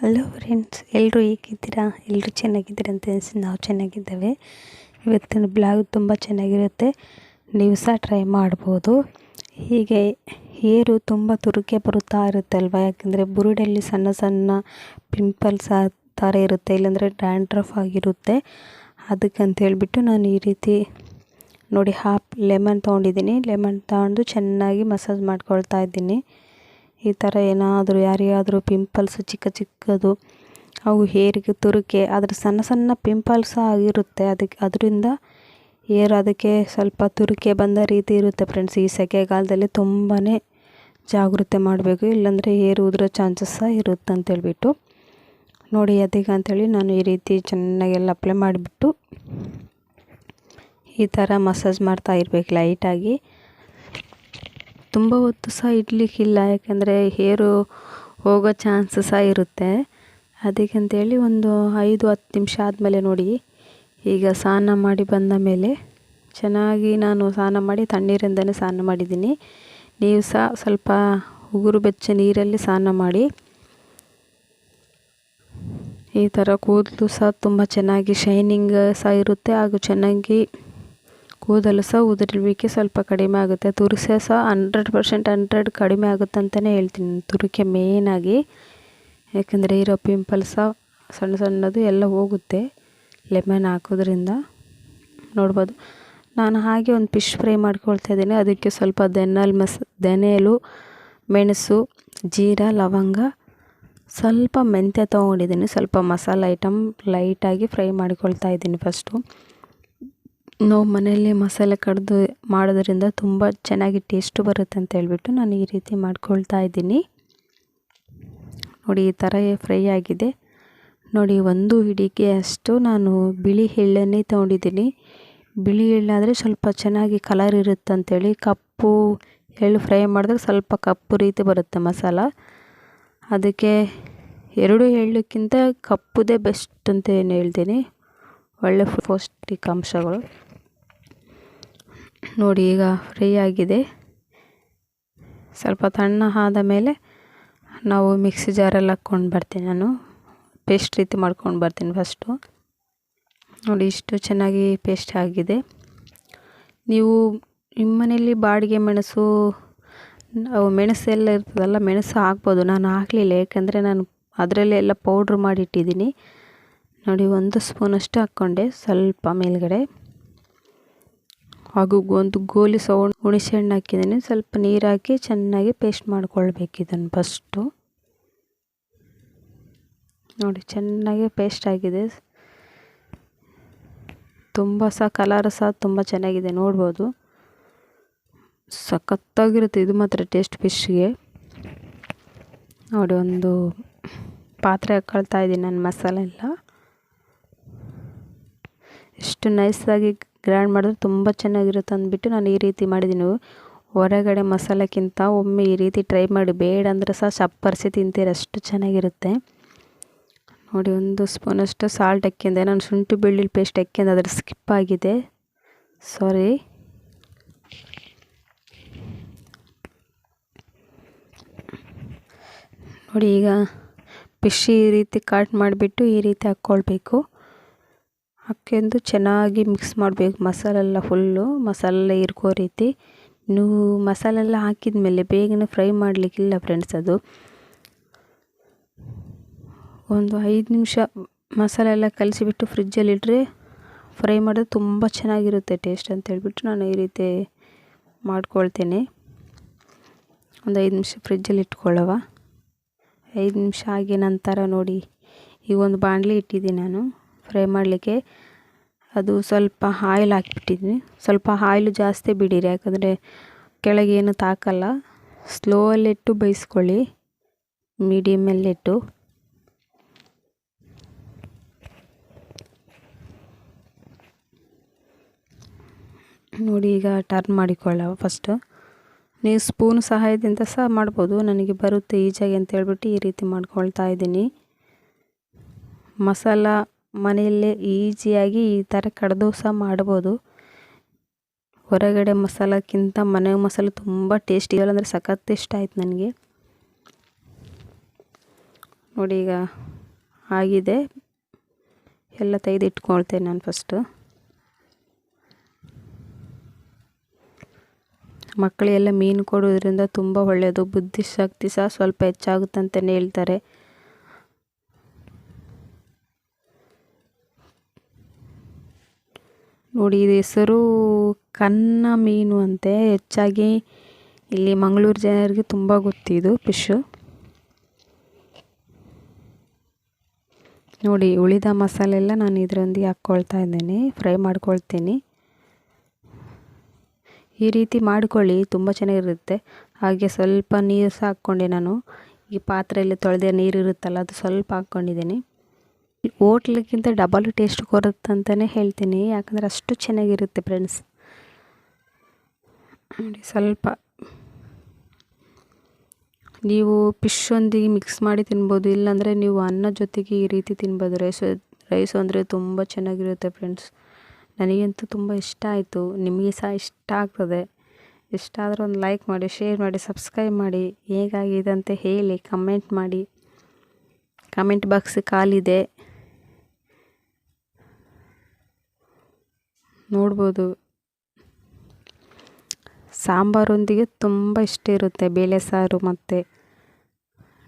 Hello friends ಎಲ್ಲರೂ ಹೇಗಿದ್ದೀರಾ? ಎಲ್ಲರೂ ಚೆನ್ನಾಗಿದ್ದೀರಾ ಅಂತ ಅನಿಸಿ ನಾವು ಚೆನ್ನಾಗಿದ್ದೇವೆ. ಇವತ್ತಿನ ಬ್ಲಾಗ್ ತುಂಬ ಚೆನ್ನಾಗಿರುತ್ತೆ. ನೀವು ಸಹ ಟ್ರೈ ಮಾಡ್ಬೋದು. ಹೀಗೆ ಏರು ತುಂಬ ತುರುಕೆ ಬರುತ್ತಾ ಇರುತ್ತೆ ಅಲ್ವಾ? ಯಾಕೆಂದರೆ ಬುರುಡಲ್ಲಿ ಸಣ್ಣ ಸಣ್ಣ ಪಿಂಪಲ್ಸ್ ಆ ಥರ ಇರುತ್ತೆ, ಇಲ್ಲಾಂದರೆ ಡ್ಯಾಂಡ್ರಫ್ ಆಗಿರುತ್ತೆ. ಅದಕ್ಕಂತ ಹೇಳಿಬಿಟ್ಟು ನಾನು ಈ ರೀತಿ ನೋಡಿ ಹಾಫ್ ಲೆಮನ್ ತೊಗೊಂಡಿದ್ದೀನಿ. ಲೆಮನ್ ತಗೊಂಡು ಚೆನ್ನಾಗಿ ಮಸಾಜ್ ಮಾಡ್ಕೊಳ್ತಾ ಇದ್ದೀನಿ. ಈ ಥರ ಏನಾದರೂ ಯಾರಿಗಾದರೂ ಪಿಂಪಲ್ಸ್ ಚಿಕ್ಕ ಚಿಕ್ಕದು, ಅವು ಹೇರಿಗೆ ತುರುಕೆ ಅದ್ರ ಸಣ್ಣ ಸಣ್ಣ ಪಿಂಪಲ್ಸ್ ಆಗಿರುತ್ತೆ. ಅದಕ್ಕೆ ಅದರಿಂದ ಏರ್ ಅದಕ್ಕೆ ಸ್ವಲ್ಪ ತುರುಕೆ ಬಂದ ರೀತಿ ಇರುತ್ತೆ ಫ್ರೆಂಡ್ಸ್ ಈ ಸೆಕೆಗಾಲದಲ್ಲಿ ತುಂಬಾ ಜಾಗೃತೆ ಮಾಡಬೇಕು. ಇಲ್ಲಾಂದರೆ ಏರು ಉದುರೋ ಚಾನ್ಸಸ್ ಸಹ ಇರುತ್ತೆ ಅಂತೇಳ್ಬಿಟ್ಟು ನೋಡಿ ಅದಕ್ಕೆ ಅಂಥೇಳಿ ನಾನು ಈ ರೀತಿ ಚೆನ್ನಾಗೆಲ್ಲ ಅಪ್ಲೈ ಮಾಡಿಬಿಟ್ಟು ಈ ಥರ ಮಸಾಜ್ ಮಾಡ್ತಾ ಇರಬೇಕು ಲೈಟಾಗಿ ತುಂಬ ಹೊತ್ತು ಸಹ ಇಡಲಿಕ್ಕಿಲ್ಲ, ಯಾಕೆಂದರೆ ಹೇರು ಹೋಗೋ ಚಾನ್ಸ್ ಸಹ ಇರುತ್ತೆ. ಅದಕ್ಕೆ ಅದಕ್ಕಂತೇಳಿ ಒಂದು ಐದು, ಹತ್ತು ನಿಮಿಷ ಆದಮೇಲೆ ನೋಡಿ. ಈಗ ಸ್ನಾನ ಮಾಡಿ ಬಂದ ಮೇಲೆ ಚೆನ್ನಾಗಿ ನಾನು ಸ್ನಾನ ಮಾಡಿ ತಣ್ಣೀರಿಂದಲೇ ಸ್ನಾನ ಮಾಡಿದ್ದೀನಿ. ನೀವು ಸಹ ಸ್ವಲ್ಪ ಉಗುರು ಬೆಚ್ಚ ನೀರಲ್ಲಿ ಸ್ನಾನ ಮಾಡಿ. ಈ ಥರ ಕೂದಲು ಸಹ ತುಂಬ ಚೆನ್ನಾಗಿ ಶೈನಿಂಗ್ ಸಹ ಇರುತ್ತೆ ಹಾಗೂ ಚೆನ್ನಾಗಿ ಕೂದಲು ಸಹ ಉದುರುವಿಕೆ ಸ್ವಲ್ಪ ಕಡಿಮೆ ಆಗುತ್ತೆ. ತುರಿಸೆ ಸಹ ಹಂಡ್ರೆಡ್ ಪರ್ಸೆಂಟ್ ಹಂಡ್ರೆಡ್ ಕಡಿಮೆ ಆಗುತ್ತೆ ಅಂತಲೇ ಹೇಳ್ತೀನಿ. ತುರಿಕೆ ಮೇಯ್ನಾಗಿ ಯಾಕೆಂದರೆ ಇರೋ ಪಿಂಪಲ್ಸ ಸಣ್ಣ ಸಣ್ಣದು ಎಲ್ಲ ಹೋಗುತ್ತೆ ಲೆಮನ್ ಹಾಕೋದ್ರಿಂದ. ನೋಡ್ಬೋದು. ನಾನು ಹಾಗೆ ಒಂದು ಫಿಶ್ ಫ್ರೈ ಮಾಡ್ಕೊಳ್ತಾ ಇದ್ದೀನಿ. ಅದಕ್ಕೆ ಸ್ವಲ್ಪ ದೆನ್ನಲ್ ಮಸ್ ದೆನೆಲು ಮೆಣಸು, ಜೀರಾ, ಲವಂಗ, ಸ್ವಲ್ಪ ಮೆಂತ್ಯ ತೊಗೊಂಡಿದ್ದೀನಿ. ಸ್ವಲ್ಪ ಮಸಾಲೆ ಐಟಮ್ ಲೈಟಾಗಿ ಫ್ರೈ ಮಾಡ್ಕೊಳ್ತಾ ಇದ್ದೀನಿ ಫಸ್ಟು ನಾವು ಮನೆಯಲ್ಲಿ ಮಸಾಲೆ ಕಡ್ದು ಮಾಡೋದರಿಂದ ತುಂಬ ಚೆನ್ನಾಗಿ ಟೇಸ್ಟು ಬರುತ್ತೆ ಅಂತ ಹೇಳ್ಬಿಟ್ಟು ನಾನು ಈ ರೀತಿ ಮಾಡ್ಕೊಳ್ತಾ ಇದ್ದೀನಿ. ನೋಡಿ, ಈ ಥರ ಫ್ರೈ ಆಗಿದೆ. ನೋಡಿ, ಒಂದು ಹಿಡಿಗೆ ಅಷ್ಟು ನಾನು ಬಿಳಿ ಎಳ್ಳನ್ನೇ ತೊಗೊಂಡಿದ್ದೀನಿ. ಬಿಳಿ ಎಳ್ಳಾದರೆ ಸ್ವಲ್ಪ ಚೆನ್ನಾಗಿ ಕಲರ್ ಇರುತ್ತೆ ಅಂಥೇಳಿ ಕಪ್ಪು ಎಳ್ಳು ಫ್ರೈ ಮಾಡಿದ್ರೆ ಸ್ವಲ್ಪ ಕಪ್ಪು ರೀತಿ ಬರುತ್ತೆ ಮಸಾಲ. ಅದಕ್ಕೆ ಎರಡು ಎಳ್ಳಕ್ಕಿಂತ ಕಪ್ಪುದೇ ಬೆಸ್ಟ್ ಅಂತ ಏನು ಹೇಳ್ತೀನಿ. ಒಳ್ಳೆ ಪೌಷ್ಟಿಕಾಂಶಗಳು. ನೋಡಿ ಈಗ ಫ್ರೈ ಆಗಿದೆ. ಸ್ವಲ್ಪ ತಣ್ಣ ಆದ ಮೇಲೆ ನಾವು ಮಿಕ್ಸಿ ಜಾರಲ್ಲಿ ಹಾಕ್ಕೊಂಡು ಬರ್ತೀನಿ ನಾನು. ಪೇಸ್ಟ್ ರೀತಿ ಮಾಡ್ಕೊಂಡು ಬರ್ತೀನಿ ಫಸ್ಟು ನೋಡಿ ಇಷ್ಟು ಚೆನ್ನಾಗಿ ಪೇಸ್ಟ್ ಆಗಿದೆ. ನೀವು ನಿಮ್ಮ ಮನೆಯಲ್ಲಿ ಬಾಡಿಗೆ ಮೆಣಸು, ಅವು ಮೆಣಸು ಎಲ್ಲ ಇರ್ತದಲ್ಲ, ಮೆಣಸು ಹಾಕ್ಬೋದು. ನಾನು ಹಾಕಲಿಲ್ಲ, ಯಾಕೆಂದರೆ ನಾನು ಅದರಲ್ಲೇ ಎಲ್ಲ ಪೌಡ್ರ್ ಮಾಡಿಟ್ಟಿದ್ದೀನಿ. ನೋಡಿ, ಒಂದು ಸ್ಪೂನಷ್ಟು ಹಾಕ್ಕೊಂಡೆ, ಸ್ವಲ್ಪ ಮೇಲ್ಗಡೆ. ಹಾಗೂ ಒಂದು ಗೋಲಿ ಸೌಂಡ್ ಹುಣಸೆ ಹಣ್ಣು ಹಾಕಿದ್ದೀನಿ. ಸ್ವಲ್ಪ ನೀರು ಹಾಕಿ ಚೆನ್ನಾಗಿ ಪೇಸ್ಟ್ ಮಾಡ್ಕೊಳ್ಬೇಕು ಇದನ್ನು ಫಸ್ಟು ನೋಡಿ, ಚೆನ್ನಾಗಿ ಪೇಸ್ಟ್ ಆಗಿದೆ. ತುಂಬ ಸಹ ಕಲರ್ ಸಹ ತುಂಬ ಚೆನ್ನಾಗಿದೆ, ನೋಡ್ಬೋದು. ಸಖತ್ತಾಗಿರುತ್ತೆ, ಇದು ಮಾತ್ರ ಟೇಸ್ಟ್ ಫಿಶ್ಗೆ ನೋಡಿ, ಒಂದು ಪಾತ್ರೆ ಹಾಕ್ಕೊಳ್ತಾ ಇದ್ದೀನಿ ನನ್ನ ಮಸಾಲೆ ಎಲ್ಲ. ಎಷ್ಟು ನೈಸಾಗಿ ಗ್ರ್ಯಾಂಡ್ ಮಾಡಿದ್ರೆ ತುಂಬ ಚೆನ್ನಾಗಿರುತ್ತೆ ಅಂದ್ಬಿಟ್ಟು ನಾನು ಈ ರೀತಿ ಮಾಡಿದ್ದೀನಿ. ಹೊರಗಡೆ ಮಸಾಲಕ್ಕಿಂತ ಒಮ್ಮೆ ಈ ರೀತಿ ಟ್ರೈ ಮಾಡಿ, ಬೇಡ ಅಂದರೆ ಸಹ ಚಪ್ಪರಿಸಿ ತಿಂತೀರ, ಅಷ್ಟು ಚೆನ್ನಾಗಿರುತ್ತೆ. ನೋಡಿ, ಒಂದು ಸ್ಪೂನಷ್ಟು ಸಾಲ್ಟ್ ಹಾಕ್ಯಂದೆ ನಾನು ಶುಂಠಿ ಬೆಳ್ಳುಳ್ಳಿ ಪೇಸ್ಟ್ ಹಾಕ್ಯಂದು ಅದರ ಸ್ಕಿಪ್ ಆಗಿದೆ. ಸಾರಿ ನೋಡಿ, ಈಗ ಫಿಶ್ ಈ ರೀತಿ ಕಟ್ ಮಾಡಿಬಿಟ್ಟು ಈ ರೀತಿ ಹಾಕ್ಕೊಳ್ಬೇಕು. ಹಾಕ್ಯಂದು ಚೆನ್ನಾಗಿ ಮಿಕ್ಸ್ ಮಾಡಬೇಕು. ಮಸಾಲೆಲ್ಲ ಫುಲ್ಲು ಮಸಾಲೆ ಇರ್ಕೋ ರೀತಿ. ನೀವು ಮಸಾಲೆಲ್ಲ ಹಾಕಿದ ಮೇಲೆ ಬೇಗನೆ ಫ್ರೈ ಮಾಡಲಿಕ್ಕಿಲ್ಲ ಫ್ರೆಂಡ್ಸ್ ಅದು. ಒಂದು ಐದು ನಿಮಿಷ ಮಸಾಲೆ ಎಲ್ಲ ಫ್ರಿಜ್ಜಲ್ಲಿ ಫ್ರಿಜ್ಜಲ್ಲಿಟ್ಟರೆ ಫ್ರೈ ಮಾಡೋದು ತುಂಬ ಚೆನ್ನಾಗಿರುತ್ತೆ ಟೇಸ್ಟ್ ಅಂತ ಹೇಳ್ಬಿಟ್ಟು ನಾನು ಈ ರೀತಿ ಮಾಡ್ಕೊಳ್ತೇನೆ. ಒಂದು ಐದು ನಿಮಿಷ ಫ್ರಿಜ್ಜಲ್ಲಿ ಇಟ್ಕೊಳ್ಳವ ಐದು ನಿಮಿಷ ಆಗಿ ನಂತರ ನೋಡಿ. ಈಗ ಒಂದು ಬಾಣಲಿ ಇಟ್ಟಿದ್ದೀನಿ ನಾನು. ಫ್ರೈ ಮಾಡಲಿಕ್ಕೆ ಅದು ಸ್ವಲ್ಪ ಆಯಿಲ್ ಹಾಕಿಬಿಟ್ಟಿದ್ವಿ. ಸ್ವಲ್ಪ ಆಯಿಲು ಜಾಸ್ತಿ ಬಿಡಿರಿ, ಯಾಕಂದರೆ ಕೆಳಗೆ ಏನು ತಾಕಲ್ಲ. ಸ್ಲೋಯಲ್ಲಿಟ್ಟು ಬೇಯಿಸ್ಕೊಳ್ಳಿ. ಮೀಡಿಯಮಲ್ಲಿಟ್ಟು ನೋಡಿ, ಈಗ ಟರ್ನ್ ಮಾಡಿಕೊಳ್ಳ ಫಸ್ಟು ನೀವು ಸ್ಪೂನ್ ಸಹಾಯದಿಂದ ಸಹ ಮಾಡ್ಬೋದು. ನನಗೆ ಬರುತ್ತೆ ಈಜಾಗಿ ಅಂತ ಹೇಳ್ಬಿಟ್ಟು ಈ ರೀತಿ ಮಾಡ್ಕೊಳ್ತಾ ಇದ್ದೀನಿ. ಮಸಾಲ ಮನೆಯಲ್ಲೇ ಈಸಿಯಾಗಿ ಈ ಥರ ಕಡ್ದು ಸಹ ಮಾಡ್ಬೋದು. ಹೊರಗಡೆ ಮಸಾಲಕ್ಕಿಂತ ಮನೆ ಮಸಾಲೆ ತುಂಬ ಟೇಸ್ಟಿ. ಅಂದರೆ ಸಖತ್ ಇಷ್ಟ ಆಯ್ತು ನನಗೆ. ನೋಡಿ ಈಗ ಆಗಿದೆ. ಎಲ್ಲ ತೆಗೆದು ಇಟ್ಕೊಳ್ತೇನೆ ನಾನು ಫಸ್ಟು ಮಕ್ಕಳಿಗೆಲ್ಲ ಮೀನು ಕೊಡೋದ್ರಿಂದ ತುಂಬ ಒಳ್ಳೆಯದು. ಬುದ್ಧಿಶಕ್ತಿ ಸಹ ಸ್ವಲ್ಪ ಹೆಚ್ಚಾಗುತ್ತೆ ಅಂತಲೇ ಹೇಳ್ತಾರೆ. ನೋಡಿ, ಇದು ಹೆಸರು ಕನ್ನ ಮೀನು ಅಂತೆ. ಹೆಚ್ಚಾಗಿ ಇಲ್ಲಿ ಮಂಗಳೂರು ಜನರಿಗೆ ತುಂಬ ಗೊತ್ತಿದು ಫಿಶ್ಶು ನೋಡಿ, ಉಳಿದ ಮಸಾಲೆ ಎಲ್ಲ ನಾನು ಇದರೊಂದಿಗೆ ಹಾಕ್ಕೊಳ್ತಾ ಇದ್ದೀನಿ, ಫ್ರೈ ಮಾಡ್ಕೊಳ್ತೀನಿ. ಈ ರೀತಿ ಮಾಡ್ಕೊಳ್ಳಿ, ತುಂಬ ಚೆನ್ನಾಗಿರುತ್ತೆ. ಹಾಗೆ ಸ್ವಲ್ಪ ನೀರು ಸಹ ಹಾಕ್ಕೊಂಡೆ ನಾನು. ಈ ಪಾತ್ರೆಯಲ್ಲಿ ತೊಳೆದ ನೀರು ಇರುತ್ತಲ್ಲ, ಅದು ಸ್ವಲ್ಪ ಹಾಕ್ಕೊಂಡಿದ್ದೀನಿ. ಹೋಟ್ಲಿಗಿಂತ ಡಬಲ್ ಟೇಸ್ಟ್ ಕೊರುತ್ತೆ ಅಂತಲೇ ಹೇಳ್ತೀನಿ. ಯಾಕಂದರೆ ಅಷ್ಟು ಚೆನ್ನಾಗಿರುತ್ತೆ ಫ್ರೆಂಡ್ಸ್ ನೋಡಿ ಸ್ವಲ್ಪ. ನೀವು ಫಿಶ್ ಒಂದಿಗೆ ಮಿಕ್ಸ್ ಮಾಡಿ ತಿನ್ಬೋದು, ಇಲ್ಲಾಂದರೆ ನೀವು ಅನ್ನ ಜೊತೆಗೆ ಈ ರೀತಿ ತಿನ್ಬೋದು. ರೈಸ್, ರೈಸು ಅಂದರೆ ತುಂಬ ಚೆನ್ನಾಗಿರುತ್ತೆ ಫ್ರೆಂಡ್ಸ್ ನನಗಂತೂ ತುಂಬ ಇಷ್ಟ ಆಯಿತು. ನಿಮಗೆ ಸಹ ಇಷ್ಟ ಆಗ್ತದೆ. ಇಷ್ಟ ಆದರೆ ಒಂದು ಲೈಕ್ ಮಾಡಿ ಶೇರ್ ಮಾಡಿ ಸಬ್ಸ್ಕ್ರೈಬ್ ಮಾಡಿ. ಹೇಗಾಗಿದೆ ಅಂತ ಹೇಳಿ ಕಮೆಂಟ್ ಮಾಡಿ. ಕಮೆಂಟ್ ಬಾಕ್ಸ್ ಖಾಲಿದೆ ನೋಡ್ಬೋದು. ಸಾಂಬಾರೊಂದಿಗೆ ತುಂಬ ಇಷ್ಟ ಇರುತ್ತೆ. ಬೇಳೆ ಸಾರು ಮತ್ತು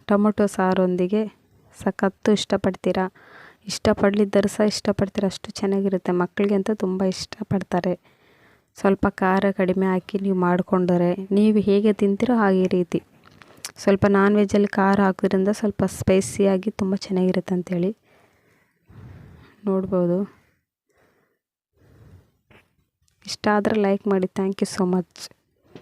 ಟೊಮೊಟೊ ಸಾರೊಂದಿಗೆ ಸಖತ್ತು ಇಷ್ಟಪಡ್ತೀರ? ಇಷ್ಟಪಡಲಿದ್ದರೂ ಸಹ ಇಷ್ಟಪಡ್ತೀರ? ಅಷ್ಟು ಚೆನ್ನಾಗಿರುತ್ತೆ. ಮಕ್ಕಳಿಗಂತೂ ತುಂಬ ಇಷ್ಟಪಡ್ತಾರೆ. ಸ್ವಲ್ಪ ಖಾರ ಕಡಿಮೆ ಹಾಕಿ ನೀವು ಮಾಡಿಕೊಂಡರೆ ನೀವು ಹೇಗೆ ತಿಂತೀರೋ ಹಾಗೆ ರೀತಿ. ಸ್ವಲ್ಪ ನಾನ್ ವೆಜ್ಜಲ್ಲಿ ಖಾರ ಹಾಕೋದ್ರಿಂದ ಸ್ವಲ್ಪ ಸ್ಪೈಸಿಯಾಗಿ ತುಂಬ ಚೆನ್ನಾಗಿರುತ್ತೆ ಅಂಥೇಳಿ ನೋಡ್ಬೋದು. ಇಷ್ಟ ಆದರೆ ಲೈಕ್ ಮಾಡಿ. Thank you so much